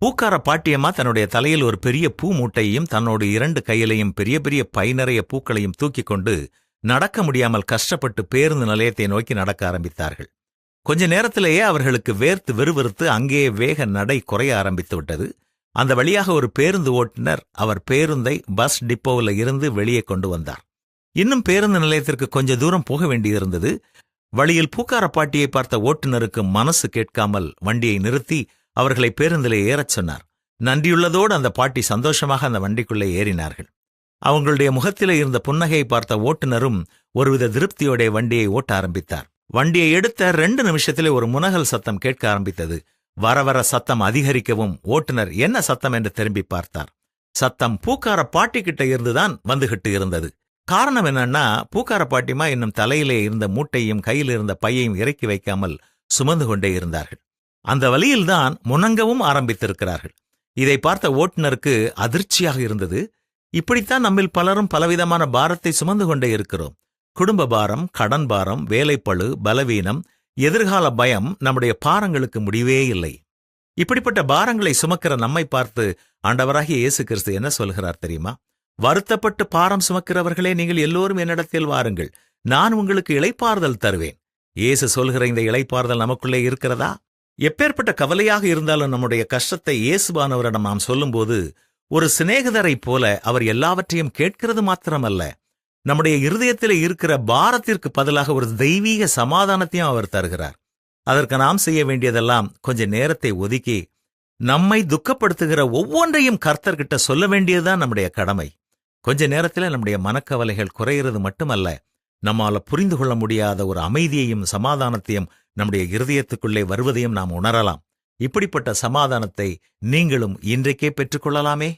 பூக்கார பாட்டியம்மா தன்னுடைய தலையில் ஒரு பெரிய பூ மூட்டையையும் தன்னோட இரண்டு கையிலையும் பெரிய பெரிய பை நிறைய பூக்களையும் தூக்கிக் கொண்டு நடக்க முடியாமல் கஷ்டப்பட்டு பேருந்து நிலையத்தை நோக்கி நடக்க ஆரம்பித்தார்கள். கொஞ்ச நேரத்திலேயே அவர்களுக்கு வேர்த்து விறுவிறுத்து அங்கேயே வேக நடை குறைய ஆரம்பித்து விட்டது. அந்த வழியாக ஒரு பேருந்து ஓட்டுநர் அவர் பேருந்தை பஸ் டிப்போவில் இருந்து வெளியே கொண்டு வந்தார். இன்னும் பேருந்து நிலையத்திற்கு கொஞ்ச தூரம் போக வேண்டியிருந்தது. வழியில் பூக்கார பாட்டியை பார்த்த ஓட்டுநருக்கு மனசு கேட்காமல் வண்டியை நிறுத்தி அவர்களை பேருந்திலே ஏறச் சொன்னார். நன்றியுள்ளதோடு அந்த பாட்டி சந்தோஷமாக அந்த வண்டிக்குள்ளே ஏறினார்கள். அவங்களுடைய முகத்திலே இருந்த புன்னகையை பார்த்த ஓட்டுநரும் ஒருவித திருப்தியோட வண்டியை ஓட்ட ஆரம்பித்தார். வண்டியை எடுத்த ரெண்டு நிமிஷத்திலே ஒரு முனகல் சத்தம் கேட்க ஆரம்பித்தது. வர வர சத்தம் அதிகரிக்கவும் ஓட்டுநர் என்ன சத்தம் என்று திரும்பி பார்த்தார். சத்தம் பூக்கார பாட்டி கிட்ட இருந்துதான் வந்துகிட்டு இருந்தது. காரணம் என்னன்னா பூக்கார பாட்டிமா இன்னும் தலையிலே இருந்த மூட்டையும் கையில் இருந்த பையையும் இறக்கி வைக்காமல் சுமந்து கொண்டே இருந்தார்கள். அந்த வழியில்தான் முணங்கவும் ஆரம்பித்திருக்கிறார்கள். இதை பார்த்த ஓட்டுநருக்கு அதிர்ச்சியாக இருந்தது. இப்படித்தான் நம்மில் பலரும் பலவிதமான பாரத்தை சுமந்து கொண்டே இருக்கிறோம். குடும்ப பாரம் கடன் பாரம் வேலைப்பளு பலவீனம் எதிர்கால பயம் நம்முடைய பாரங்களுக்கு முடிவே இல்லை. இப்படிப்பட்ட பாரங்களை சுமக்கிற நம்மை பார்த்து ஆண்டவராகிய இயேசு கிறிஸ்து என்ன சொல்கிறார் தெரியுமா? வருத்தப்பட்டு பாரம் சுமக்கிறவர்களே நீங்கள் எல்லோரும் என்னிடத்தில் வாருங்கள். நான் உங்களுக்கு இளைப்பாறுதல் தருவேன். இயேசு சொல்கிற இந்த இளைப்பாறுதல் நமக்குள்ளே இருக்கிறதா? எப்பேற்பட்ட கவலையாக இருந்தாலும் நம்முடைய கஷ்டத்தை இயேசுபானவரிடம் நாம் சொல்லும்போது ஒரு சிநேகிதரைப் போல அவர் எல்லாவற்றையும் கேட்கிறது மாத்திரமல்ல. நம்முடைய இருதயத்தில் இருக்கிற பாரத்திற்கு பதிலாக ஒரு தெய்வீக சமாதானத்தையும் அவர் தருகிறார். அதற்கு நாம் செய்ய வேண்டியதெல்லாம் கொஞ்ச நேரத்தை ஒதுக்கி நம்மை துக்கப்படுத்துகிற ஒவ்வொன்றையும் கர்த்தர்கிட்ட சொல்ல வேண்டியதுதான் நம்முடைய கடமை. கொஞ்ச நேரத்தில் நம்முடைய மனக்கவலைகள் குறையிறது மட்டுமல்ல நம்மால புரிந்து கொள்ள முடியாத ஒரு அமைதியையும் சமாதானத்தையும் நம்முடைய இருதயத்துக்குள்ளே வருவதையும் நாம் உணரலாம். இப்படிப்பட்ட சமாதானத்தை நீங்களும் இன்றைக்கே பெற்றுக்கொள்ளலாமே